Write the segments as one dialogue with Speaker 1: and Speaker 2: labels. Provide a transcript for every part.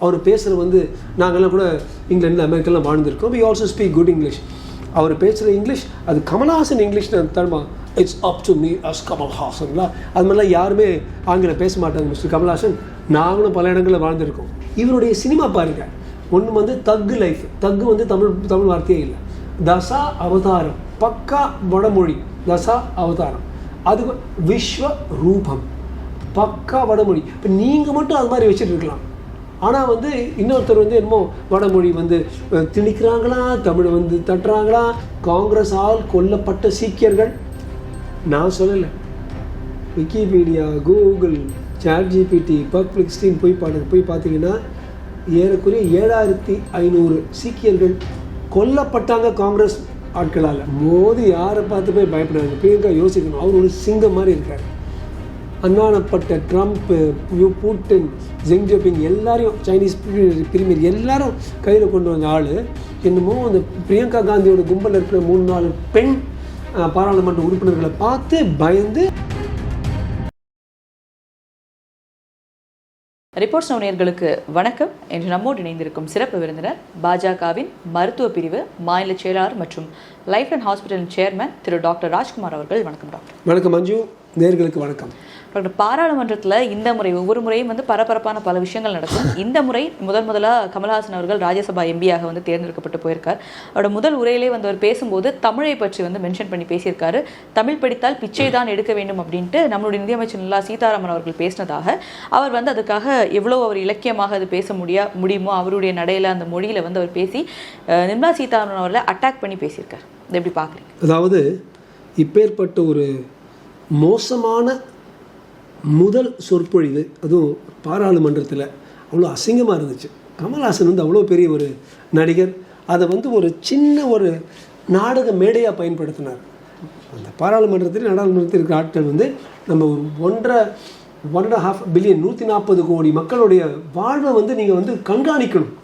Speaker 1: அவர் பேசுகிற வந்து நாங்கள்லாம் கூட இங்கிலாந்து அமெரிக்காலாம் வாழ்ந்துருக்கோம். We also speak good English அவர் பேசுகிற இங்கிலீஷ் அது கமல்ஹாசன் இங்கிலீஷ் தருமா it's up to me as கமல்ஹாசன்லாம் அது மாதிரிலாம் யாருமே ஆங்கிலம் பேச மாட்டாங்க மிஸ்டர் கமல்ஹாசன். நாங்களும் பல இடங்களில் வாழ்ந்திருக்கோம். இவருடைய சினிமா பாருங்க. ஒன்று வந்து தக்கு லைஃப். தக்கு வந்து தமிழ் தமிழ் வார்த்தையே இல்லை. தசா அவதாரம். பக்கா வடமொழி. தசா அவதாரம். அது விஸ்வ ரூபம் பக்கா வடமொழி. இப்போ நீங்கள் மட்டும் அது மாதிரி வச்சுட்டு இருக்கலாம். ஆனால் வந்து இன்னொருத்தர் வந்து என்னமோ வடமொழி வந்து திணிக்கிறாங்களா தமிழை வந்து தட்டுறாங்களா காங்கிரஸால் கொல்லப்பட்ட சீக்கியர்கள்? நான் சொல்லலை. Wikipedia Google ChatGPT public steam போய் பாடு போய் பார்த்தீங்கன்னா ஏறக்குறைய ஏழாயிரத்தி ஐநூறு சீக்கியர்கள் கொல்லப்பட்டாங்க காங்கிரஸ் ஆட்களால். மோதி யாரை பார்த்து போய் பயப்படுறாங்க பிரியங்கா யோசிக்கணும். அவர் ஒரு சிங்கம் மாதிரி இருக்கார். அன்னானப்பட்ட ட்ரம்ப் பூட்டின் ஜிங்ஜோபிங் எல்லாரையும் சைனீஸ் பிரிமியர் எல்லாரும் கையில் கொண்டு வந்த ஆள். என்னமோ அந்த பிரியங்கா காந்தியோட கும்பலில் இருக்கிற மூணு நாலு பெண் பாராளுமன்ற உறுப்பினர்களை பார்த்து பயந்து
Speaker 2: ரிப்போர்ட்ஸ் நவனியர்களுக்கு வணக்கம். என்று நம்மோடு இணைந்திருக்கும் சிறப்பு விருந்தினர் பாஜகவின் மருத்துவ பிரிவு மாநில செயலாளர் மற்றும் லைஃப் அண்ட் ஹாஸ்பிட்டலின் சேர்மன் திரு டாக்டர் ராஜ்குமார் அவர்கள். வணக்கம் டாக்டர்.
Speaker 1: வணக்கம் மஞ்சு. நேர்களுக்கு வணக்கம்.
Speaker 2: பட் பாராளுமன்றத்தில் இந்த முறை ஒவ்வொரு முறையும் வந்து பரபரப்பான பல விஷயங்கள் நடக்கும். இந்த முறை முதல் முதலாக கமல்ஹாசன் அவர்கள் ராஜ்யசபா எம்பியாக வந்து தேர்ந்தெடுக்கப்பட்டு போயிருக்கார். அவரோட முதல் உரையிலே வந்து அவர் பேசும்போது தமிழை பற்றி வந்து மென்ஷன் பண்ணி பேசியிருக்காரு. தமிழ் படித்தால் பிச்சை தான் எடுக்க வேண்டும் அப்படின்ட்டு நம்மளுடைய நிதியமைச்சர் நிர்மலா சீதாராமன் அவர்கள் பேசினதாக அவர் வந்து அதுக்காக எவ்வளோ அவர் இலக்கியமாக அது பேச முடியா முடியுமோ அவருடைய நடையில் அந்த மொழியில் வந்து அவர் பேசி நிர்மலா சீதாராமன் அவர்களை அட்டாக் பண்ணி பேசியிருக்கார். இதை எப்படி பார்க்குறீங்க?
Speaker 1: அதாவது இப்பேற்பட்ட ஒரு மோசமான முதல் சொற்பொழிவு அதுவும் பாராளுமன்றத்தில் அவ்வளோ அசிங்கமாக இருந்துச்சு. கமல்ஹாசன் வந்து அவ்வளோ பெரிய ஒரு நடிகர். அதை வந்து ஒரு சின்ன ஒரு நாடக மேடையாக பயன்படுத்தினார். அந்த பாராளுமன்றத்தில் நாடாளுமன்றத்தில் இருக்கிற ஆட்கள் வந்து நம்ம ஒரு ஒன்றரை ஒன் அண்ட் ஹாஃப் பில்லியன் நூற்றி நாற்பது கோடி மக்களுடைய வாழ்வை வந்து நீங்கள் வந்து கண்காணிக்கணும்.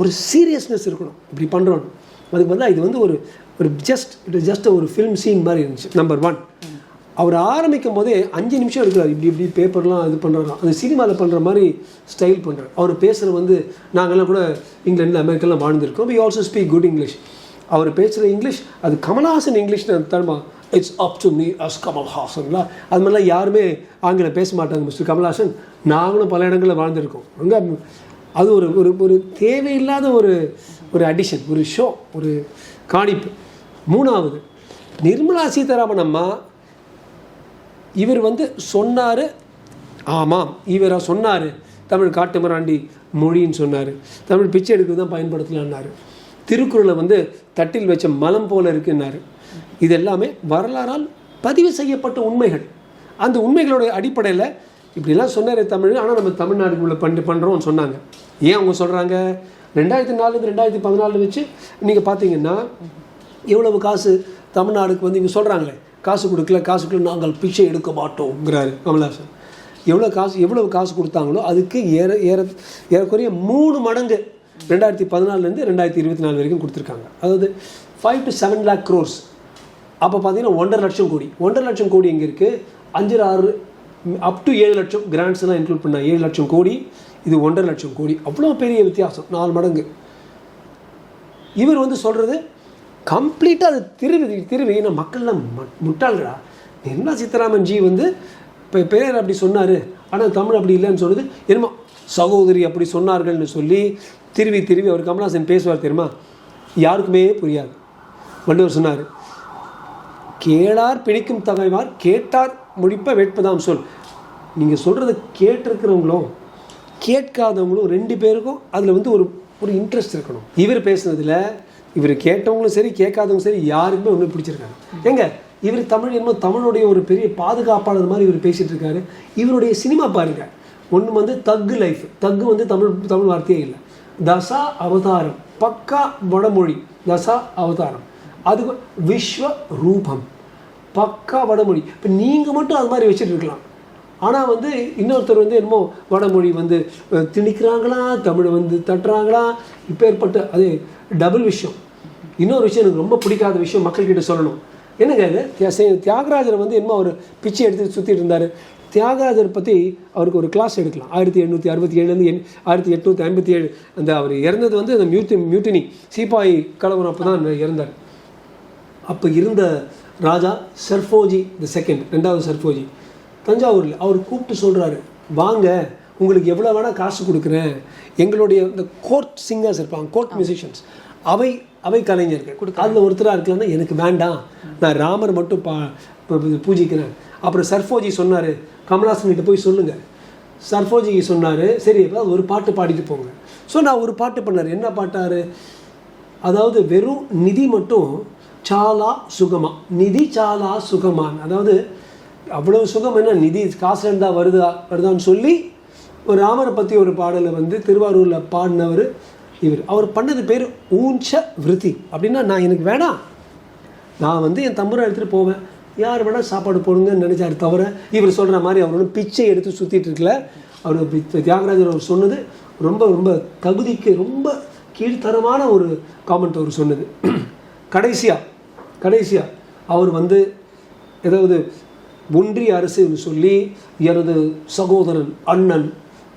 Speaker 1: ஒரு சீரியஸ்னஸ் இருக்கணும். இப்படி பண்ணுறோம் அதுக்கு பதிலாக இது வந்து ஒரு ஒரு ஜஸ்ட் இட் ஜஸ்ட் ஒரு ஃபிலிம் சீன் மாதிரி இருந்துச்சு. நம்பர் ஒன் அவர் ஆரம்பிக்கும் போதே அஞ்சு நிமிஷம் எடுக்கிறார். இப்படி இப்படி பேப்பர்லாம் இது பண்ணுறாரு அந்த சினிமாவில் பண்ணுற மாதிரி ஸ்டைல் பண்ணுறார் அவர் பேசுகிற வந்து நாங்கள்லாம் கூட இங்கிலாண்டில் அமெரிக்காலாம் வாழ்ந்துருக்கோம். We also speak good English அவர் பேசுகிற இங்கிலீஷ் அது கமல்ஹாசன் இங்கிலீஷ்னு தருமா it's up to me as கமல்ஹாசன்லாம் அது மாதிரிலாம் யாருமே ஆங்கிலம் பேச மாட்டாங்க மிஸ்டர் கமல்ஹாசன். நாங்களும் பல இடங்களில் வாழ்ந்துருக்கோம். அங்கே அது ஒரு ஒரு ஒரு தேவையில்லாத ஒரு ஒரு அடிஷன் ஒரு ஷோ ஒரு காணிப்பு. மூணாவது நிர்மலா சீதாராமன் அம்மா இவர் வந்து சொன்னார் ஆமாம் இவராக சொன்னார் தமிழ் காட்டுமராண்டி மொழின்னு சொன்னார் தமிழ் பிச்சை எடுக்கிறது தான் பயன்படுத்தலான்னாரு. திருக்குறளை வந்து தட்டில் வச்ச மலம் போல இருக்குன்னாரு. இது எல்லாமே வரலாறால் பதிவு செய்யப்பட்ட உண்மைகள். அந்த உண்மைகளுடைய அடிப்படையில் இப்படிலாம் சொன்னார் தமிழ் ஆனால் நம்ம தமிழ்நாடுக்குள்ளே பண்ணி பண்ணுறோம்னு சொன்னாங்க. ஏன் அவங்க சொல்கிறாங்க ரெண்டாயிரத்தி நாலுலேருந்து ரெண்டாயிரத்தி பதினாலு வச்சு நீங்கள் பார்த்தீங்கன்னா எவ்வளவு காசு தமிழ்நாடுக்கு வந்து இவங்க சொல்கிறாங்களே காசு கொடுக்கல காசு கொடுக்கல நாங்கள் பிச்சை எடுக்க மாட்டோங்கிறாரு கமல்ஹாசன். எவ்வளோ காசு எவ்வளவு காசு கொடுத்தாங்களோ அதுக்கு ஏற ஏற ஏறக்குறைய மூணு மடங்கு ரெண்டாயிரத்தி பதினாலுலேருந்து ரெண்டாயிரத்தி இருபத்தி நாலு வரைக்கும் கொடுத்துருக்காங்க. அதாவது five to seven lakh crores அப்போ பார்த்தீங்கன்னா ஒன்றரை லட்சம் கோடி. ஒன்றரை லட்சம் கோடி எங்கே இருக்குது அஞ்சு ஆறு அப் டு ஏழு லட்சம் கிராண்ட்ஸ் எல்லாம் இன்க்ளூட் பண்ண ஏழு லட்சம் கோடி இது ஒன்றரை லட்சம் கோடி. அவ்வளோ பெரிய வித்தியாசம். நாலு மடங்கு. இவர் வந்து சொல்கிறது கம்ப்ளீட்டாக அது திருவி திருவி நான் மக்கள்லாம் ம- முட்டாள்களா? நிர்மலா சீதாராமன் ஜி வந்து இப்போ பேர் அப்படி சொன்னார் ஆனால் தமிழ் அப்படி இல்லைன்னு சொல்லுது என்னமோ? சகோதரி அப்படி சொன்னார்கள்னு சொல்லி திருவி திருவி அவர் கமலாசன் பேசுவார் தெரியுமா? யாருக்குமே புரியாது. வள்ளுவர் சொன்னார் கேளார் பிணிக்கும் தகைவார் கேட்டார் முடிப்ப வேட்பதாம் சொல். நீங்கள் சொல்கிறத கேட்டிருக்கிறவங்களும் கேட்காதவங்களும் ரெண்டு பேருக்கும் அதில் வந்து ஒரு ஒரு இன்ட்ரெஸ்ட் இருக்கணும். இவர் பேசுனதில் இவர் கேட்டவங்களும் சரி கேட்காதவங்களும் சரி யாருக்குமே ஒன்று பிடிச்சிருக்காங்க ஏங்க இவர் தமிழ் என்னமோ தமிழுடைய ஒரு பெரிய பாதுகாப்பாளர் மாதிரி இவர் பேசிட்டு இருக்காரு. இவருடைய சினிமா பாருங்க. ஒன்று வந்து தக்கு லைஃப். தக்கு வந்து தமிழ் தமிழ் வார்த்தையே இல்லை. தசா அவதாரம். பக்கா வடமொழி. தசா அவதாரம். அது விஸ்வ ரூபம். பக்கா வடமொழி. இப்போ நீங்கள் மட்டும் அது மாதிரி வச்சுட்டு இருக்கலாம். ஆனால் வந்து இன்னொருத்தர் வந்து என்னமோ வடமொழி வந்து திணிக்கிறாங்களா தமிழை வந்து தட்டுறாங்களா இப்போ ஏற்பட்ட அது டபுள் விஷயம். இன்னொரு விஷயம் எனக்கு ரொம்ப பிடிக்காத விஷயம் மக்கள்கிட்ட சொல்லணும். என்னங்க இது? தியாகராஜரை தியாகராஜர் வந்து என்னமோ அவர் பிச்சை எடுத்து சுற்றிட்டு இருந்தார். தியாகராஜர் பற்றி அவருக்கு ஒரு கிளாஸ் எடுக்கலாம். ஆயிரத்தி எண்ணூற்றி அறுபத்தி ஏழுலேருந்து எண் ஆயிரத்தி எட்நூற்றி ஐம்பத்தி ஏழு அந்த அவர் இறந்தது வந்து அந்த மியூட்டி மியூட்டினி சீப்பாய் கலவரம் அப்போ தான் இறந்தார். அப்போ இருந்த ராஜா சர்ஃபோஜி த செகண்ட் ரெண்டாவது சர்ஃபோஜி. தஞ்சாவூரில் அவர் கூப்பிட்டு சொல்கிறாரு வாங்க உங்களுக்கு எவ்வளோ வேணால் காசு கொடுக்குறேன். எங்களுடைய இந்த கோர்ட் சிங்கர்ஸ் இருப்பாங்க கோர்ட் மியூசிஷியன்ஸ் அவை அவை கலைஞர்கள். அதில் ஒருத்தராக இருக்கலன்னா எனக்கு வேண்டாம். நான் ராமர் மட்டும் பா பூஜிக்கிறேன். அப்புறம் சர்ஃபோஜி சொன்னார். கமலாசன் கிட்ட போய் சொல்லுங்கள் சர்ஃபோஜி சொன்னார். சரி எப்படியாவது ஒரு பாட்டு பாடிட்டு போங்க. ஸோ நான் ஒரு பாட்டு பண்ணார். என்ன பாட்டாரு? அதாவது வெறும் நிதி மட்டும் சாலா சுகமா. நிதி சாலா சுகமான் அதாவது அவ்வளவு சுகம் என்ன? நிதி காசு இருந்தால் வருதா வருதான்னு சொல்லி ஒரு ராமரை பற்றி ஒரு பாடலை வந்து திருவாரூரில் பாடினவர் இவர். அவர் பண்ணது பேர் ஊஞ்ச விருத்தி. அப்படின்னா நான் எனக்கு வேணாம். நான் வந்து என் தம்பரை எடுத்துகிட்டு போவேன். யார் வேணால் சாப்பாடு போடுங்கன்னு நினச்சாரு தவிர இவர் சொல்கிற மாதிரி அவர் ஒன்றும் பிச்சை எடுத்து சுற்றிட்டு இருக்கல. அவர் தியாகராஜர் அவர் சொன்னது ரொம்ப ரொம்ப தகுதிக்கு ரொம்ப கீழ்த்தரமான ஒரு காமெண்ட் அவர் சொன்னது. கடைசியாக கடைசியாக அவர் வந்து ஏதாவது ஒன்றிய அரசு சொல்லி எனது சகோதரன் அண்ணன்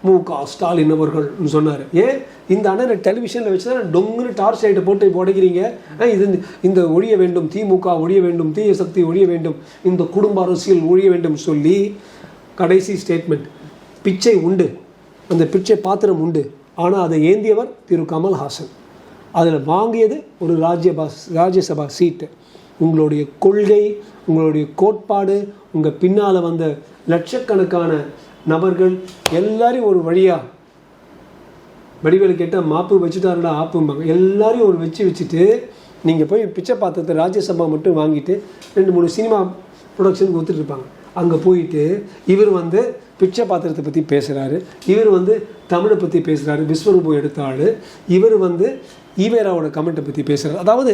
Speaker 1: மு க ஸ்டாலின் அவர்கள் சொன்னார். ஏன்? இந்த அண்ணனை டெலிவிஷனில் வச்சு தான் டொங்குன்னு டார்ச் லைட்டை போட்டு இப்போ உடைக்கிறீங்க. ஆ, இது இந்த- இந்த ஒழிய வேண்டும் திமுக ஒழிய வேண்டும் தீய சக்தி ஒழிய வேண்டும் இந்த குடும்ப அரசியல் ஒழிய வேண்டும் சொல்லி கடைசி ஸ்டேட்மெண்ட் பிச்சை உண்டு. அந்த பிச்சை பாத்திரம் உண்டு. ஆனால் அதை ஏந்தியவர் திரு கமல்ஹாசன். அதில் வாங்கியது ஒரு ராஜ்யபா ராஜ்யசபா சீட்டு உங்களுடைய கொள்கை உங்களுடைய கோட்பாடு உங்கள் பின்னால் வந்த லட்சக்கணக்கான நபர்கள் எல்லாரையும் ஒரு வழியாக வடிவேலு கேட்டால் மாப்பு வச்சுட்டாருடா ஆப்பும்பாங்க. எல்லாரையும் ஒரு வச்சு வச்சுட்டு நீங்கள் போய் பிச்சை பாத்திரத்தை ராஜ்யசபா மட்டும் வாங்கிட்டு ரெண்டு மூணு சினிமா ப்ரொடக்ஷனுக்கு கொடுத்துட்ருப்பாங்க அங்கே போயிட்டு இவர் வந்து பிச்சை பாத்திரத்தை பற்றி பேசுகிறாரு இவர் வந்து தமிழை பற்றி பேசுகிறாரு விஸ்வரூபம் எடுத்த ஆள். இவர் வந்து ஈவேராவோட கமெண்ட்டை பற்றி பேசுகிறார் அதாவது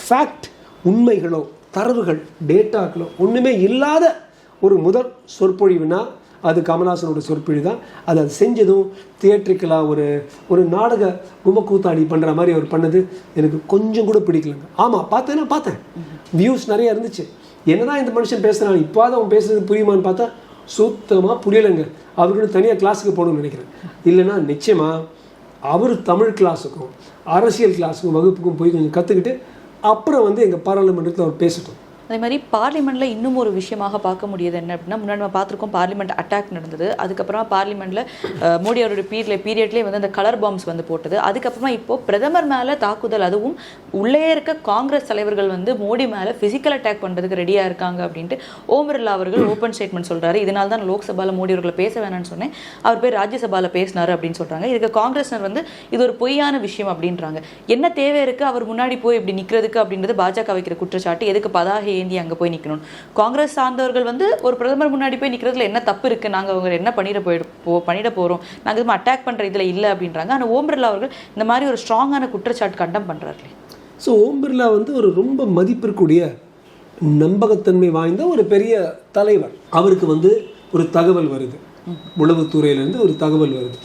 Speaker 1: ஃபேக்ட் உண்மைகளோ தரவுகள் டேட்டாக்களோ ஒன்றுமே இல்லாத ஒரு முதல் சொற்பொழிவுனா அது கமல்ஹாசனோட சொற்பொழி தான். அது அது செஞ்சதும் தியேட்ரிக்கலாக ஒரு ஒரு நாடக கும்பக்கூத்தாடி பண்ணுற மாதிரி அவர் பண்ணது எனக்கு கொஞ்சம் கூட பிடிக்கலங்க. ஆமாம் பார்த்தேன்னா பார்த்தேன். வியூஸ் நிறையா இருந்துச்சு. என்னதான் இந்த மனுஷன் பேசுகிறான் இப்போ அவன் பேசுறது புரியுமான்னு பார்த்தா சுத்தமாக புரியலைங்க. அவருக்கு தனியாக கிளாஸுக்கு போகணும்னு நினைக்கிறேன். இல்லைன்னா நிச்சயமாக அவர் தமிழ் கிளாஸுக்கும் அரசியல் கிளாஸுக்கும் வகுப்புக்கும் போய் கொஞ்சம் கற்றுக்கிட்டு அப்புறம் வந்து எங்கள் பாராளுமன்றத்தில் அவர் பேசட்டும்.
Speaker 2: அதே மாதிரி பார்லிமெண்ட்டில் இன்னும் ஒரு விஷயமாக பார்க்க முடியுது என்ன அப்படின்னா முன்னாடி நம்ம பார்த்துருக்கோம் பார்லிமெண்ட் அட்டாக் நடந்தது. அதுக்கப்புறமா பார்லிமெண்ட்டில் மோடி அவருடைய பீரியட்ல பீரியட்லேயே வந்து அந்த கலர் பாம்ஸ் வந்து போட்டது. அதுக்கப்புறமா இப்போ பிரதமர் மேலே தாக்குதல் அதுவும் உள்ளே இருக்க காங்கிரஸ் தலைவர்கள் வந்து மோடி மேலே ஃபிசிக்கல் அட்டாக் பண்ணுறதுக்கு ரெடியாக இருக்காங்க அப்படின்ட்டு ஓம் பிர்லா அவர்கள் ஓப்பன் ஸ்டேட்மெண்ட் சொல்கிறாரு இதனால தான் லோக்சபாவில் மோடி அவர்களை பேச வேணாம்னு சொன்னேன். அவர் போய் ராஜ்யசபாவில் பேசினார் அப்படின்னு சொல்கிறாங்க இதுக்கு காங்கிரஸ்னர் வந்து இது ஒரு பொய்யான விஷயம் அப்படின்றாங்க. என்ன தேவை இருக்குது அவர் முன்னாடி போய் இப்படி நிற்கிறதுக்கு அப்படின்றது பாஜக வைக்கிற குற்றச்சாட்டு. எதுக்கு பதாகை ஏந்தி அங்க போய் நிக்கணும். காங்கிரஸ் சார்ந்தவர்கள் வந்து ஒரு பிரதமர் முன்னாடி போய் நிக்கிறதுல என்ன தப்பு இருக்கு? நாங்க அவங்க என்ன பண்ணிட போய் போ பண்ணிட போறோம். நாங்கள் எதுவும் அட்டாக் பண்ற இதுல இல்லை அப்படின்றாங்க. ஆனா ஓம் பிர்லா அவர்கள் இந்த மாதிரி ஒரு ஸ்ட்ராங்கான குற்றச்சாட்டு கண்டம் பண்ணுறாருலே
Speaker 1: ஸோ ஓம் பிர்லா வந்து ஒரு ரொம்ப மதிப்பிற்குரிய நம்பகத்தன்மை வாய்ந்த ஒரு பெரிய தலைவர். அவருக்கு வந்து ஒரு தகவல் வருது. உளவுத்துறையிலேருந்து ஒரு தகவல் வருது.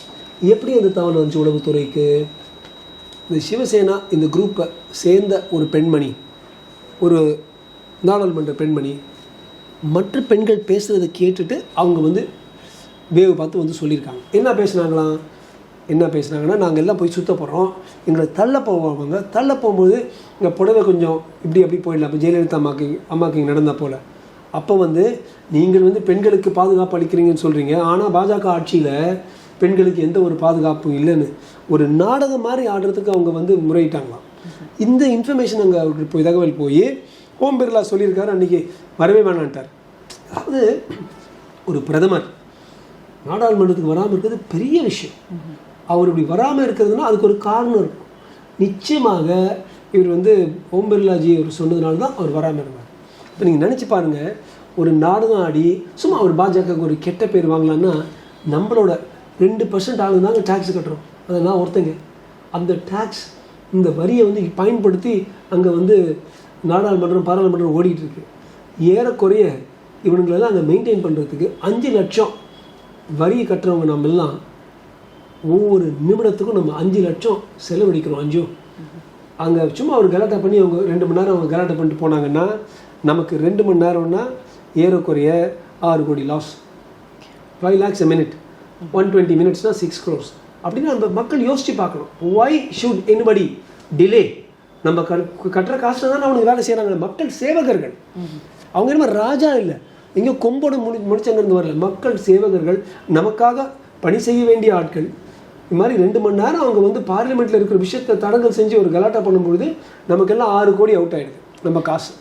Speaker 1: எப்படி அந்த தகவல் வந்துச்சு உளவுத்துறைக்கு? இந்த சிவசேனா இந்த குரூப்பை சேர்ந்த ஒரு பெண்மணி ஒரு நாடாளுமன்ற பெண்மணி மற்ற பெண்கள் பேசுகிறத கேட்டுட்டு அவங்க வந்து வேவு பார்த்து வந்து சொல்லியிருக்காங்க. என்ன பேசுனாங்களாம்? என்ன பேசுனாங்கன்னா நாங்கள் எல்லாம் போய் சுத்த போகிறோம் எங்களை தள்ள போவாங்க தள்ள போகும்போது இங்கே புடவை கொஞ்சம் இப்படி அப்படி போயிடலாம். அப்போ ஜெயலலிதா அம்மாக்கு அம்மாக்கு இங்கே போல். அப்போ வந்து நீங்கள் வந்து பெண்களுக்கு பாதுகாப்பு அளிக்கிறீங்கன்னு சொல்கிறீங்க ஆனால் பாஜக ஆட்சியில் பெண்களுக்கு எந்த ஒரு பாதுகாப்பும் இல்லைன்னு. ஒரு நாடகம் மாதிரி ஆடுறதுக்கு அவங்க வந்து முறையிட்டாங்களாம். இந்த இன்ஃபர்மேஷன் அங்கே அவருக்கு போய் தகவல் போய் ஓம் பிர்லா சொல்லியிருக்காரு அன்றைக்கி வரவே வேணான்ட்டார். அதாவது ஒரு பிரதமர் நாடாளுமன்றத்துக்கு வராமல் இருக்கிறது பெரிய விஷயம். அவர் இப்படி வராமல் இருக்கிறதுனா அதுக்கு ஒரு காரணம் இருக்கும். நிச்சயமாக இவர் வந்து ஓம் பிர்லாஜி அவர் சொன்னதுனால தான் அவர் வராமல் இருந்தார். இப்போ நீங்கள் நினச்சி பாருங்கள் ஒரு நாடகம் ஆடி சும்மா அவர் பாஜகவுக்கு ஒரு கெட்ட பேர் வாங்கலான்னா நம்மளோட ரெண்டு பர்சன்ட் ஆளுங்க தாங்க டேக்ஸ் கட்டுறோம். அதை நான் ஒருத்தங்க. அந்த டேக்ஸ் இந்த வரியை வந்து பயன்படுத்தி அங்கே வந்து நாடாளுமன்றம் பாராளுமன்றம் ஓடிட்டு இருக்கு. ஏறக்குறைய இவனுங்களெல்லாம் அதை மெயின்டைன் பண்ணுறதுக்கு அஞ்சு லட்சம் வரி கட்டுறவங்க நம்ம எல்லாம் ஒவ்வொரு நிமிடத்துக்கும் நம்ம அஞ்சு லட்சம் செலவழிக்கிறோம் அஞ்சும் அங்கே சும்மா ஒரு கலாட்டை பண்ணி அவங்க ரெண்டு மணி நேரம் அவங்க கலாட்டை பண்ணிட்டு போனாங்கன்னா நமக்கு ரெண்டு மணி நேரம்னா ஏறக்குறைய ஆறு கோடி loss five lakhs a minute one twenty மினிட்ஸ்னால் six crores அப்படின்னு அந்த மக்கள் யோசித்து பார்க்கணும். ஒய் ஷுட் anybody டிலே நம்ம கட்டுற காசுல தான் அவனுக்கு வேலை செய்கிறாங்க மக்கள் சேவகர்கள். அவங்க என்ன ராஜா இல்லை. இங்கே கொம்போடு முடி முடிச்சங்கிருந்து வரல. மக்கள் சேவகர்கள் நமக்காக பணி செய்ய வேண்டிய ஆட்கள். இது மாதிரி ரெண்டு மணி நேரம் அவங்க வந்து பார்லிமெண்ட்டில் இருக்கிற விஷயத்தை தடங்கல் செஞ்சு ஒரு கலாட்டா பண்ணும்பொழுது நமக்கெல்லாம் ஆறு கோடி அவுட் ஆயிடுது நம்ம காசு.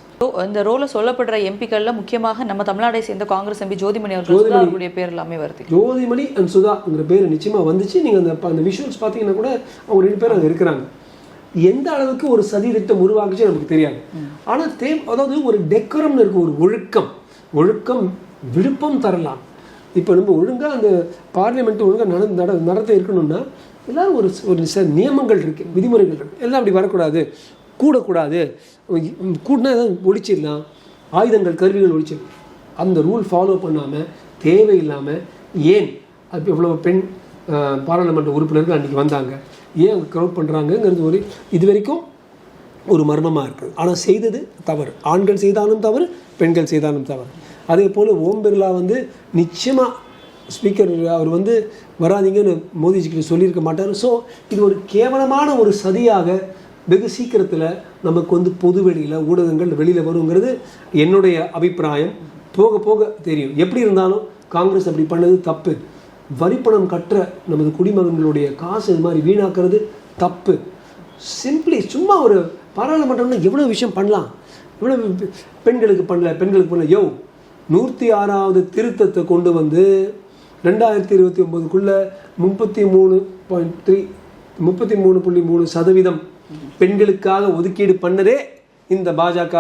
Speaker 2: இந்த ரோல சொல்லப்படுற எம்பிக்கள்ல முக்கியமாக நம்ம தமிழ்நாடை சேர்ந்த காங்கிரஸ் எம்பி ஜோதிமணி அவர்கள் அவர்களுடைய பேர் எல்லாமே வருது
Speaker 1: ஜோதிமணி அண்ட் சுதாங்கிற பேர் நிச்சயமாக வந்துச்சு. நீங்கள் அந்த அந்த விஷுவல்ஸ் பார்த்தீங்கன்னா கூட அவங்க ரெண்டு பேரும் அங்கே இருக்கிறாங்க. எந்த அளவுக்கு ஒரு சதி திட்டம் உருவாக்குச்சு நமக்கு தெரியாது. ஆனால் தே அதாவது ஒரு டெக்கரம்னு இருக்கு ஒரு ஒழுக்கம் ஒழுக்கம் விருப்பம் தரலாம். இப்போ நம்ம ஒழுங்காக அந்த பார்லிமெண்ட் ஒழுங்காக நட நட நடத்த இருக்கணும்னா எல்லாரும் ஒரு ஒரு சில நியமங்கள் இருக்கு விதிமுறைகள் இருக்கு. எல்லாம் அப்படி வரக்கூடாது கூடக்கூடாது. கூடனா ஏதாவது ஒழிச்சிடலாம். ஆயுதங்கள் கருவிகள் ஒழிச்சிடலாம். அந்த ரூல் ஃபாலோ பண்ணாமல் தேவையில்லாமல் ஏன்? அது இவ்வளோ பெண் பாராளுமன்ற உறுப்பினர்கள் அன்றைக்கி வந்தாங்க. ஏன் அவங்க க்ரௌட் பண்ணுறாங்கங்கிறது ஒரு இது வரைக்கும் ஒரு மர்மமாக இருக்குது ஆனால் செய்தது தவறு. ஆண்கள் செய்தாலும் தவறு பெண்கள் செய்தாலும் தவறு. அதே போல் ஓம் பிர்லா வந்து நிச்சயமாக ஸ்பீக்கர் அவர் வந்து வராதீங்கன்னு மோதிஜிக்கிட்ட சொல்லியிருக்க மாட்டார். ஸோ இது ஒரு கேவலமான ஒரு சதியாக வெகு சீக்கிரத்தில் நமக்கு வந்து பொது வெளியில் ஊடகங்கள் வெளியில் வருங்கிறது என்னுடைய அபிப்பிராயம். போக போக தெரியும். எப்படி இருந்தாலும் காங்கிரஸ் அப்படி பண்ணது தப்பு. வரிப்பணம் கற்ற நமது குடிமகன்களுடைய காசு இது மாதிரி வீணாக்கிறது தப்பு. சிம்பிளி சும்மா ஒரு பாராளுமன்றம்னா எவ்வளோ விஷயம் பண்ணலாம்? இவ்வளோ பெண்களுக்கு பண்ணல பெண்களுக்கு பண்ணல யோ நூற்றி ஆறாவது திருத்தத்தை கொண்டு வந்து ரெண்டாயிரத்தி இருபத்தி ஒம்போதுக்குள்ளே முப்பத்தி மூணு பாயிண்ட் த்ரீ முப்பத்தி மூணு புள்ளி மூணு சதவீதம் பெண்களுக்காக ஒதுக்கீடு பண்ணதே இந்த பாஜக.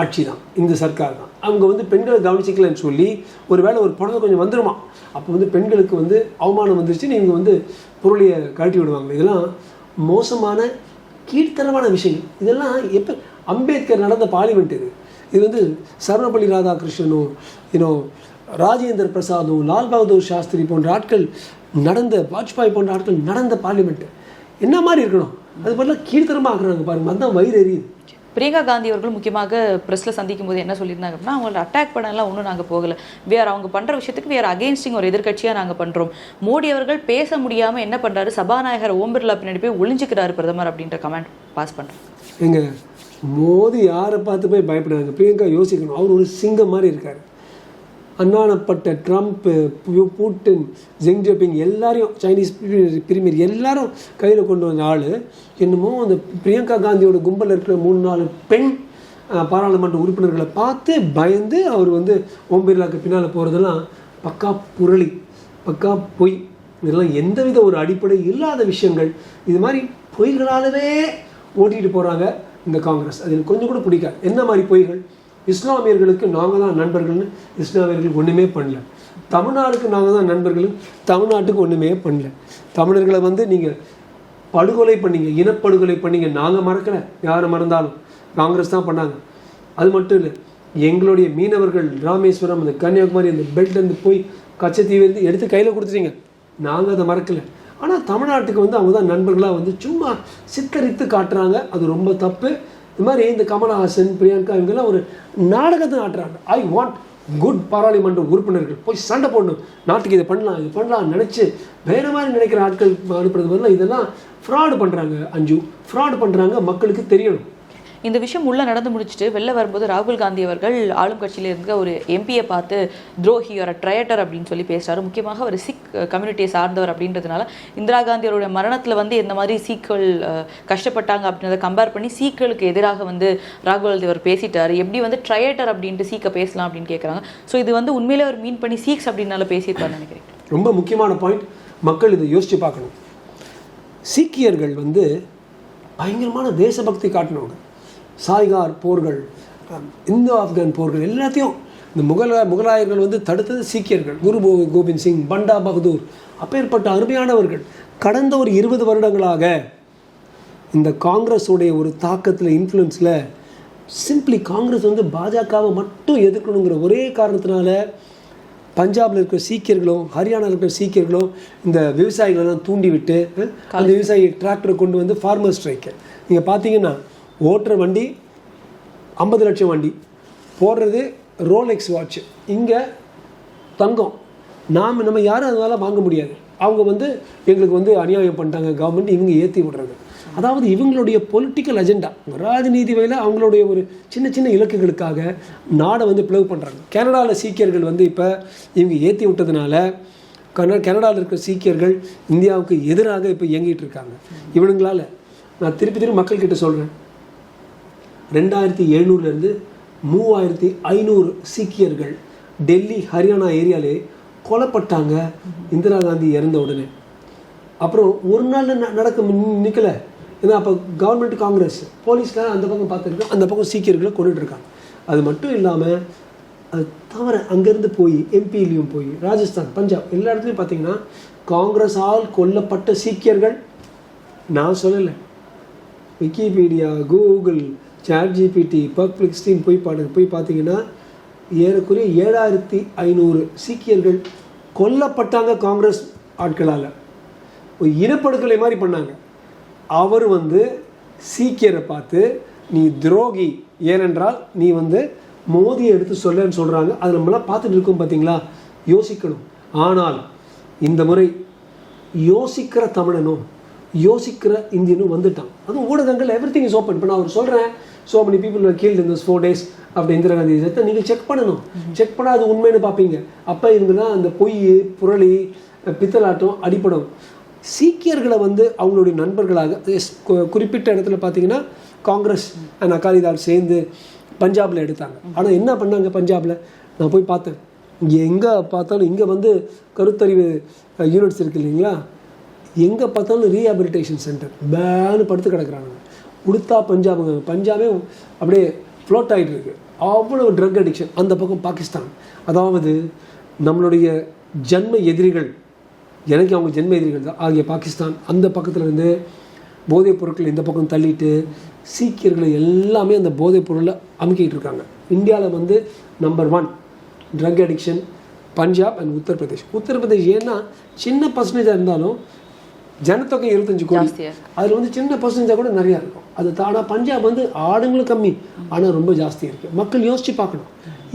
Speaker 1: ஆட்சி தான் இந்த சர்க்கார் தான் அவங்க வந்து பெண்களை கவனிச்சிக்கலன்னு சொல்லி ஒரு வேளை ஒரு புடவை கொஞ்சம் வந்துருமா? அப்போ வந்து பெண்களுக்கு வந்து அவமானம் வந்துருச்சு நீங்கள் வந்து பொருளியை கழட்டி விடுவாங்க. இதெல்லாம் மோசமான கீழ்த்தரமான விஷயங்கள். இதெல்லாம் எப்போ அம்பேத்கர் நடந்த பார்லிமெண்ட் இது. இது வந்து சர்வபள்ளி ராதாகிருஷ்ணனும் இன்னும் ராஜேந்திர பிரசாதும் லால் பகதூர் சாஸ்திரி போன்ற ஆட்கள் நடந்த வாஜ்பாய் போன்ற ஆட்கள் நடந்த பார்லிமெண்ட் என்ன மாதிரி இருக்கணும்? அது பதிலாக கீழ்த்தரமாக ஆக்குறாங்க பாருங்கள் அதுதான் வயிறு எரியுது.
Speaker 2: பிரியங்கா காந்தி அவர்கள் முக்கியமாக ப்ரெஸ்ல சந்திக்கும் போது என்ன சொல்லியிருந்தாங்க அப்படின்னா அவங்கள அட்டாக் பண்ணலாம் ஒன்றும் நாங்கள் போகலை. வேறு அவங்க பண்ணுற விஷயத்துக்கு வேற அகேன்ஸ்டிங் ஒரு எதிர்கட்சியாக நாங்கள் பண்ணுறோம் மோடி அவர்கள் பேச முடியாமல் என்ன பண்ணுறாரு சபாநாயகர் ஓம் பிர்லா பின்னாடி போய் ஒளிஞ்சுக்கிறாரு பிரதமர் அப்படின்ற கமெண்ட் பாஸ் பண்ணுறேன்
Speaker 1: எங்க மோதி யாரை பார்த்து போய் பயப்படுறாங்க பிரியங்கா யோசிக்கணும். அவர் ஒரு சிங்கம் மாதிரி இருக்கார். அன்னானப்பட்ட ட்ரம்ப்பு பூட்டின் ஜெங் ஜபிங் எல்லாரையும் சைனீஸ் பிரிமியர் எல்லாரும் கையில் கொண்டு வந்த ஆள். என்னமோ அந்த பிரியங்கா காந்தியோட கும்பலில் இருக்கிற மூணு நாலு பெண் பாராளுமன்ற உறுப்பினர்களை பார்த்து பயந்து அவர் வந்து ஓம் பிர்லாக்கு பின்னால் போகிறதெல்லாம் பக்கா புரளி பக்கா பொய். இதெல்லாம் எந்தவித ஒரு அடிப்படை இல்லாத விஷயங்கள். இது மாதிரி பொய்களாலவே ஓட்டிகிட்டு போகிறாங்க இந்த காங்கிரஸ். அது எனக்கு கொஞ்சம் கூட பிடிக்காது. என்ன மாதிரி பொய்கள்? இஸ்லாமியர்களுக்கு நாங்கள் தான் நண்பர்கள்னு இஸ்லாமியர்களுக்கு ஒன்றுமே பண்ணல. தமிழ்நாடுக்கு நாங்கள் தான் நண்பர்கள் தமிழ்நாட்டுக்கு ஒன்றுமே பண்ணல. தமிழர்களை வந்து நீங்கள் படுகொலை பண்ணீங்க இனப்படுகொலை பண்ணீங்க. நாங்கள் மறக்கலை யாரை மறந்தாலும். காங்கிரஸ் தான் பண்ணாங்க. அது மட்டும் இல்லை எங்களுடைய மீனவர்கள் ராமேஸ்வரம் அந்த கன்னியாகுமரி அந்த பெல்ட்லேருந்து போய் கச்சத்தீவு இருந்து எடுத்து கையில் கொடுத்துட்டீங்க. நாங்கள் அதை மறக்கலை. ஆனால் தமிழ்நாட்டுக்கு வந்து அவங்க தான் நண்பர்களாக வந்து சும்மா சித்தரித்து காட்டுறாங்க. அது ரொம்ப தப்பு. இது மாதிரி இந்த கமலஹாசன் பிரியங்கா இவங்கெல்லாம் ஒரு நாடகத்தை ஆட்டுறாங்க. ஐ வாண்ட் குட் பாராளுமன்ற உறுப்பினர்கள் போய் சண்டை போடணும். நாட்டுக்கு இதை பண்ணலாம் இது பண்ணலாம் நினச்சி வேறு மாதிரி நினைக்கிற ஆட்கள் அனுப்புறது பதிலாக இதெல்லாம் ஃப்ராடு பண்ணுறாங்க அஞ்சு. ஃப்ராடு பண்ணுறாங்க மக்களுக்கு தெரியணும்.
Speaker 2: இந்த விஷயம் உள்ளே நடந்து முடிச்சுட்டு வெளில வரும்போது ராகுல் காந்தி அவர்கள் ஆளும் கட்சியில் இருந்த ஒரு எம்பியை பார்த்து துரோகி ஒரு ட்ரையட்டர் அப்படின்னு சொல்லி பேசுகிறார் முக்கியமாக அவர் சிக் கம்யூனிட்டியை சார்ந்தவர் அப்படின்றதுனால இந்திரா காந்தி அவருடைய மரணத்தில் வந்து எந்த மாதிரி சீக்கள் கஷ்டப்பட்டாங்க அப்படின்றத கம்பேர் பண்ணி சீக்களுக்கு எதிராக வந்து ராகுல் காந்தி அவர் பேசிட்டார். எப்படி வந்து ட்ரையட்டர் அப்படின்ட்டு சீக்கை பேசலாம் அப்படின்னு கேட்குறாங்க ஸோ இது வந்து உண்மையிலே அவர் மீன் பண்ணி சீக்ஸ் அப்படின்னால பேசியிருப்பார் நினைக்கிறேன்.
Speaker 1: ரொம்ப முக்கியமான பாயிண்ட் மக்கள் இதை யோசிச்சு பார்க்கணும். சீக்கியர்கள் வந்து பயங்கரமான தேசபக்தி காட்டினவங்க. சாய்கார் போர்கள் இந்தோ ஆப்கான் போர்கள் எல்லாத்தையும் இந்த முகல முகலாயர்கள் வந்து தடுத்தது சீக்கியர்கள். குரு கோபிந்த் சிங் பண்டா பகதூர். அப்பேற்பட்ட அருமையானவர்கள். கடந்த ஒரு இருபது வருடங்களாக இந்த காங்கிரஸுடைய ஒரு தாக்கத்தில் இன்ஃப்ளூயன்ஸில் சிம்பிளி காங்கிரஸ் வந்து பாஜகவை மட்டும் எதிர்க்கணுங்கிற ஒரே காரணத்தினால பஞ்சாப்ல இருக்கிற சீக்கியர்களும் ஹரியானாவில் இருக்கிற சீக்கியர்களும் இந்த விவசாயிகளெல்லாம் தூண்டி விட்டு அஹ், அந்த விவசாயி டிராக்டரை கொண்டு வந்து ஃபார்மர் ஸ்ட்ரைக்கு நீங்கள் பார்த்தீங்கன்னா ஓட்டுற வண்டி ஐம்பது லட்சம் வண்டி. போடுறது ரோலெக்ஸ் வாட்ச் இங்கே தங்கம். நாம் நம்ம யாரும் அதனால் வாங்க முடியாது. அவங்க வந்து எங்களுக்கு வந்து அநியாயம் பண்ணிட்டாங்க. கவர்மெண்ட் இவங்க ஏற்றி விடுறது. அதாவது இவங்களுடைய பொலிட்டிக்கல் அஜெண்டா ராஜநீதி வகையில் அவங்களுடைய ஒரு சின்ன சின்ன இலக்குகளுக்காக நாடை வந்து பிளவு பண்ணுறாங்க கனடாவில் சீக்கியர்கள் வந்து இப்போ இவங்க ஏற்றி விட்டதுனால கன கனடாவில் இருக்கிற சீக்கியர்கள் இந்தியாவுக்கு எதிராக இப்போ இயங்கிட்டு இருக்காங்க. இவனுங்களால நான் திருப்பி திருப்பி மக்கள்கிட்ட சொல்கிறேன் ரெண்டாயிரத்தி எழுநூறுலேருந்து மூவாயிரத்தி ஐநூறு சீக்கியர்கள் டெல்லி ஹரியானா ஏரியாலே கொல்லப்பட்டாங்க. இந்திரா காந்தி இறந்த உடனே. அப்புறம் ஒரு நாள் ந- நடக்க நிற்கலை ஏன்னா அப்போ கவர்மெண்ட் காங்கிரஸ் போலீஸ்லாம் அந்த பக்கம் பார்த்துருக்கோம் அந்த பக்கம் சீக்கியர்களை கொண்டுட்டுருக்காங்க அது மட்டும் இல்லாமல் அது தவிர அங்கேருந்து போய் எம்பிலையும் போய் ராஜஸ்தான் பஞ்சாப் எல்லா இடத்துலையும் பார்த்தீங்கன்னா காங்கிரஸால் கொல்லப்பட்ட சீக்கியர்கள் நான் சொல்லலை. Wikipedia Google ChatGPT public steam போய் பாடு போய் பார்த்தீங்கன்னா ஏறக்குறைய ஏழாயிரத்தி ஐநூறு சீக்கியர்கள் கொல்லப்பட்டாங்க காங்கிரஸ் ஆட்களால். ஒரு இனப்படுகொலை மாதிரி பண்ணாங்க. அவர் வந்து சீக்கியரை பார்த்து நீ துரோகி ஏனென்றால் நீ வந்து மோதியை எடுத்து சொல்லன்னு சொல்கிறாங்க அது நம்மளாம் பார்த்துட்டு இருக்கோம் பார்த்தீங்களா யோசிக்கணும். ஆனால் இந்த முறை யோசிக்கிற தமிழனும் யோசிக்கிற இந்தியனும் வந்துட்டான். அதுவும் ஊடகங்கள் எவ்ரி திங் இஸ் ஓப்பன் இப்போ நான் அவர் சொல்கிறேன் so people were killed in those four days அப்படி இந்திரா காந்தி செத்த நீங்கள் செக் பண்ணணும். செக் பண்ணால் அது உண்மைன்னு பார்ப்பீங்க. அப்போ இவங்கன்னா அந்த பொய் புரளி பித்தலாட்டம் அடிப்படும் சீக்கியர்களை வந்து அவங்களுடைய நண்பர்களாக குறிப்பிட்ட இடத்துல பார்த்தீங்கன்னா காங்கிரஸ் அண்ட் அகாலிதால் சேர்ந்து பஞ்சாபில் எடுத்தாங்க. ஆனால் என்ன பண்ணாங்க பஞ்சாபில்? நான் போய் பார்த்தேன். இங்கே எங்கே பார்த்தாலும் இங்கே வந்து கருத்தறிவு யூனிட்ஸ் இருக்கு இல்லைங்களா? எங்கே பார்த்தாலும் ரீஹாபிலிட்டேஷன் சென்டர் பேனு படுத்து கிடக்குறாங்க உடுத்தா பஞ்சாபுங்க. பஞ்சாபே அப்படியே ஃப்ளோட் ஆகிட்டு இருக்கு அவ்வளோ ட்ரக் அடிக்ஷன் அந்த பக்கம் பாகிஸ்தான். அதாவது நம்மளுடைய ஜன்ம எதிரிகள் எனக்கு அவங்க ஜென்ம எதிரிகள் தான். ஆகிய பாகிஸ்தான் அந்த பக்கத்தில் இருந்து போதைப் பொருட்கள் இந்த பக்கம் தள்ளிட்டு சீக்கியர்களை எல்லாமே அந்த போதைப் பொருளில் அமுக்கிட்டு இருக்காங்க. இந்தியாவில் வந்து number one drug addiction Punjab and Uttar Pradesh. Uttar Pradesh ஏன்னா சின்ன பர்சன்டேஜாக இருந்தாலும் ஜனத்தொகை இருபத்தஞ்சு கோடி. அதில் வந்து சின்ன பர்சன்டேஜாக கூட நிறையா இருக்கும். அது தானா பஞ்சாப் வந்து ஆடுங்களும் கம்மி ஆனால் ரொம்ப ஜாஸ்தி இருக்குது மக்கள் யோசிச்சு பார்க்கணும்.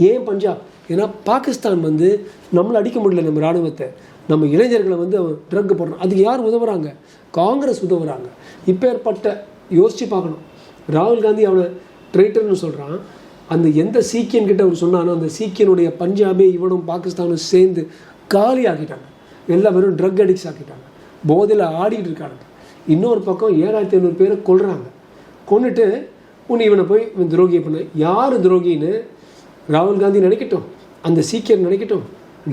Speaker 1: ஏன் பஞ்சாப்? ஏன்னா பாகிஸ்தான் வந்து நம்மளை அடிக்க முடியல நம்ம ராணுவத்தை. நம்ம இளைஞர்களை வந்து ட்ரக் போடுறோம் அதுக்கு யார் உதவுறாங்க? காங்கிரஸ் உதவுறாங்க. இப்பேற்பட்ட யோசிச்சு பார்க்கணும். ராகுல் காந்தி அவனை ட்ரைட்டர்னு சொல்கிறான் அந்த எந்த சீக்கியன் கிட்ட அவர் சொன்னானோ அந்த சீக்கியனுடைய பஞ்சாபே இவனும் பாகிஸ்தானும் சேர்ந்து காலி ஆக்கிட்டாங்க. எல்லாம் வெறும் ட்ரக் அடிக்ஸ் ஆக்கிட்டாங்க. போதையில் ஆடிட்டு இருக்காங்க இன்னொரு பக்கம் ஏழாயிரத்தி ஐநூறு பேரை கொள்கிறாங்க கொன்னுட்டு உன்னை இவனை போய் இவன் துரோகியை பண்ண. யார் துரோகின்னு ராகுல் காந்தி நினைக்கட்டும். அந்த சீக்கியர் நினைக்கட்டும்.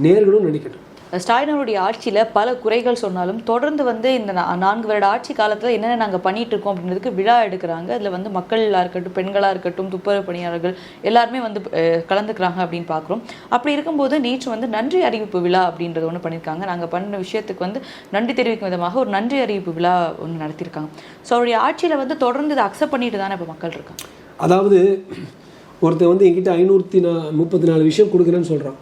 Speaker 1: நேர்களும் நினைக்கட்டும்.
Speaker 2: ஸ்டாலின் அவருடைய பல குறைகள் சொன்னாலும் தொடர்ந்து வந்து இந்த நா- நான்கு வருட ஆட்சி காலத்தில் என்னென்ன நாங்கள் பண்ணிட்டு இருக்கோம் அப்படின்றதுக்கு விழா எடுக்கிறாங்க. அதில் வந்து மக்களாக இருக்கட்டும் பெண்களாக இருக்கட்டும் துப்புரவு பணியாளர்கள் எல்லாருமே வந்து கலந்துக்கிறாங்க அப்படின்னு பார்க்குறோம் அப்படி இருக்கும்போது நேற்று வந்து நன்றி அறிவிப்பு விழா அப்படின்றது ஒன்று பண்ணியிருக்காங்க. நாங்கள் பண்ண விஷயத்துக்கு வந்து நன்றி தெரிவிக்கும் விதமாக ஒரு நன்றி அறிவிப்பு விழா ஒன்று நடத்தியிருக்காங்க. ஸோ அவருடைய ஆட்சியில் வந்து தொடர்ந்து இதை அக்செப்ட் பண்ணிட்டு தானே இப்போ மக்கள் இருக்காங்க.
Speaker 1: அதாவது ஒருத்தர் வந்து என்கிட்ட ஐநூற்றி நா முப்பத்தி நாலு விஷயம் கொடுக்குறேன்னு சொல்கிறான்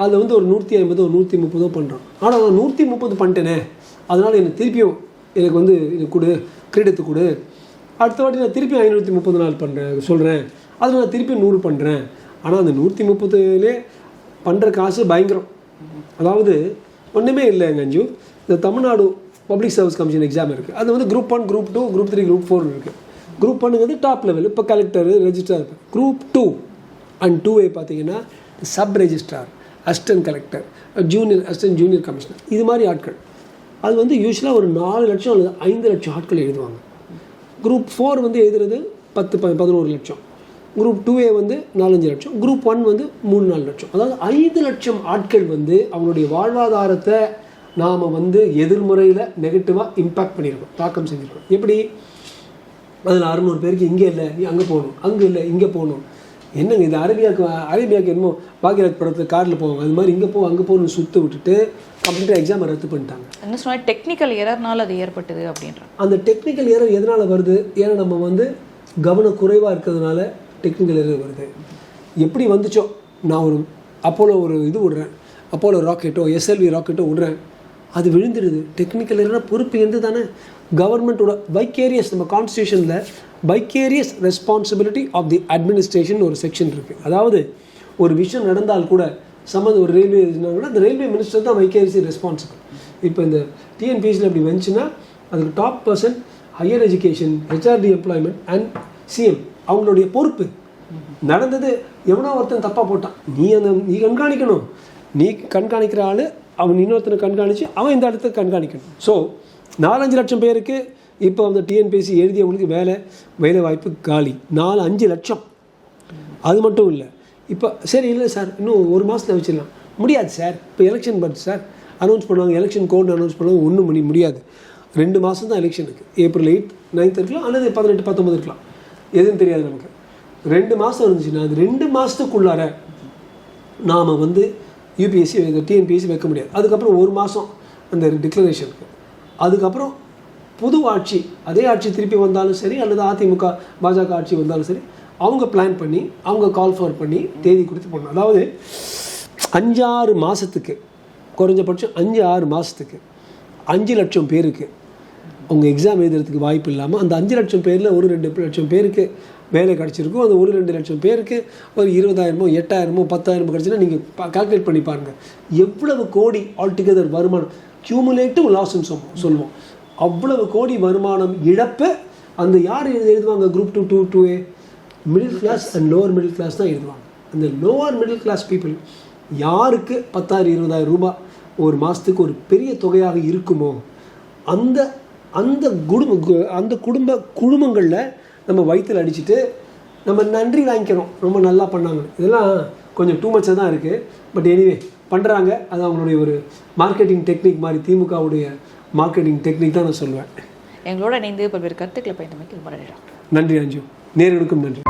Speaker 1: அதில் வந்து ஒரு நூற்றி ஐம்பது ஒரு நூற்றி முப்பதோ பண்ணுறான் ஆனால் நான் நூற்றி முப்பது பண்ணிட்டேனே. அதனால் எனக்கு திருப்பியும் எனக்கு வந்து இது கொடு கிரீடத்து கொடு. அடுத்த வாட்டி நான் திருப்பி ஐநூற்றி முப்பது நாள் பண்ணுறேன் சொல்கிறேன் அதில் நான் திருப்பி நூறு பண்ணுறேன் ஆனால் அந்த நூற்றி முப்பதுலே பண்ணுற காசு பயங்கரம். அதாவது ஒன்றுமே இல்லை அஞ்சு இந்த Tamil Nadu public service commission exam இருக்குது அது வந்து group one group two group three group four இருக்குது குரூப் ஒன்னுங்கிறது டாப் லெவல் இப்போ collector registrar group two and two A பார்த்தீங்கன்னா sub registrar assistant collector junior assistant junior commissioner இது மாதிரி ஆட்கள். அது வந்து யூஸ்வலாக ஒரு நாலு லட்சம் அல்லது ஐந்து லட்சம் ஆட்கள் எழுதுவாங்க. குரூப் ஃபோர் வந்து எழுதுறது பத்து ப பதினோரு லட்சம். குரூப் டூ ஏ வந்து நாலஞ்சு லட்சம். குரூப் ஒன் வந்து மூணு நாலு லட்சம். அதாவது ஐந்து லட்சம் ஆட்கள் வந்து அவங்களுடைய வாழ்வாதாரத்தை நாம் வந்து எதிர்முறையில் நெகட்டிவாக இம்பேக்ட் பண்ணியிருக்கோம் தாக்கம் செஞ்சுருக்கோம். எப்படி? அதில் அறுநூறு பேருக்கு இங்கே இல்லை நீ அங்கே போகணும். அங்கே இல்லை இங்கே போகணும். என்னங்க இது அரேபியாவுக்கு அரேபியாவுக்கு என்னமோ பாக்யராஜ் படத்தில் காரில் போவாங்க. அது மாதிரி இங்கே போ அங்கே போகணும்னு சுற்ற விட்டுட்டு கம்ப்ளீட்டாக எக்ஸாமை ரத்து பண்ணிட்டாங்க.
Speaker 2: என்ன சொன்னா டெக்னிக்கல் எரர்னால அது ஏற்பட்டது அப்படின்ற
Speaker 1: அந்த டெக்னிக்கல் எரர் எதனால் வருது? ஏன்னா நம்ம வந்து கவனம் குறைவாக இருக்கிறதுனால டெக்னிக்கல் எரர் வருது. எப்படி வந்துச்சோ நான் ஒரு அப்போலோ ஒரு இது விடுறேன். அப்போலோ ராக்கெட்டோ எஸ்எல்வி ராக்கெட்டோ விடுறேன். அது விழுந்துடுது. டெக்னிக்கல் எரர்னா பொறுப்பு எந்த தானே? கவர்மெண்ட்டோட வைக்கேரியஸ் நம்ம கான்ஸ்டியூஷனில் vicarious responsibility of the administration ஒரு செக்ஷன் இருக்குது அதாவது ஒரு விஷயம் நடந்தால் கூட சம்மந்த ஒரு ரயில்வே கூட அந்த ரயில்வே மினிஸ்டர் தான் வைகேரிசி ரெஸ்பான்சிபிள் இப்போ இந்த டிஎன்பிஎஸ்சியில் அப்படி வந்துச்சுன்னா அதுக்கு top person higher education HRD employment and CM அவங்களுடைய பொறுப்பு. நடந்தது எவனோ ஒருத்தன் தப்பாக போட்டான். நீ அந்த நீ கண்காணிக்கணும். நீ கண்காணிக்கிற ஆள் அவன் இன்னொருத்தனை கண்காணித்து அவன் இந்த இடத்த கண்காணிக்கணும். ஸோ நாலஞ்சு லட்சம் பேருக்கு இப்போ அந்த டிஎன்பிஎஸ்சி எழுதியவங்களுக்கு வேலை வேலை வாய்ப்பு காலி. நாலு அஞ்சு லட்சம். அது மட்டும் இல்லை. இப்போ சரி இல்லை சார் இன்னும் ஒரு மாதத்தில் வச்சிடலாம். முடியாது சார். இப்போ எலெக்ஷன் பட் சார். அனௌன்ஸ் பண்ணுவாங்க எலெக்ஷன் கோட் அனௌன்ஸ் பண்ணுவாங்க ஒன்றும் பண்ணி முடியாது. ரெண்டு மாதம் தான் எலெக்ஷனுக்கு ஏப்ரல் எயிட் நைன்த் இருக்கலாம் அல்லது பதினெட்டு பத்தொம்பது இருக்கலாம். எதுவும் தெரியாது நமக்கு. ரெண்டு மாதம் இருந்துச்சுன்னா அது ரெண்டு மாதத்துக்குள்ளார நாம் வந்து யூபிஎஸ்சி டிஎன்பிஎஸ்சி வைக்க முடியாது. அதுக்கப்புறம் ஒரு மாதம் அந்த டிக்ளரேஷனுக்கு அதுக்கப்புறம் புது ஆட்சி அதே ஆட்சி திருப்பி வந்தாலும் சரி அல்லது அதிமுக பாஜக ஆட்சி வந்தாலும் சரி அவங்க பிளான் பண்ணி அவங்க கால் ஃபார் பண்ணி தேதி கொடுத்து போடணும். அதாவது அஞ்சாறு மாதத்துக்கு குறைஞ்சபட்சம் அஞ்சு ஆறு மாதத்துக்கு அஞ்சு லட்சம் பேருக்கு அவங்க எக்ஸாம் எழுதுறதுக்கு வாய்ப்பு இல்லாமல் அந்த அஞ்சு லட்சம் பேரில் ஒரு ரெண்டு லட்சம் பேருக்கு வேலை கிடச்சிருக்கும். அந்த ஒரு ரெண்டு லட்சம் பேருக்கு ஒரு இருபதாயிரமோ எட்டாயிரமோ பத்தாயிரமோ கிடச்சுன்னா நீங்கள் கால்குலேட் பண்ணி பாருங்கள் எவ்வளவு கோடி ஆல்டுகெதர் வருமானம்? கியூமுலேட்டிவ் லாஸ்ன்னு சொல்லுவோம் சொல்லுவோம். அவ்வளவு கோடி வருமானம் இழப்ப அந்த யார் எழுதுவாங்க? Group two two two A middle class and lower middle class தான் எழுதுவாங்க. அந்த லோவர் மிடில் கிளாஸ் பீப்புள் யாருக்கு பத்தாயிரம் இருபதாயிரம் ரூபாய் ஒரு மாதத்துக்கு ஒரு பெரிய தொகையாக இருக்குமோ அந்த அந்த குடும்ப கு- அந்த குடும்ப குழுமங்களில் நம்ம வயிற்றில் அடிச்சுட்டு நம்ம நன்றி வாங்கிக்கிறோம் ரொம்ப நல்லா பண்ணாங்க இதெல்லாம் கொஞ்சம் டூ மச்சாக தான் இருக்குது பட் எனிவே பண்ணுறாங்க அது அவங்களுடைய ஒரு மார்க்கெட்டிங் டெக்னிக் மாதிரி திமுகவுடைய மார்க்கெட்டிங் டெக்னிக் தான் நான் சொல்லுவேன்
Speaker 2: எங்களோட இணைந்து பல்வேறு கருத்துக்களை பயந்தமைக்கு ரொம்ப நன்றி
Speaker 1: நன்றி அஞ்சு. நேர்களுக்கும் நன்றி.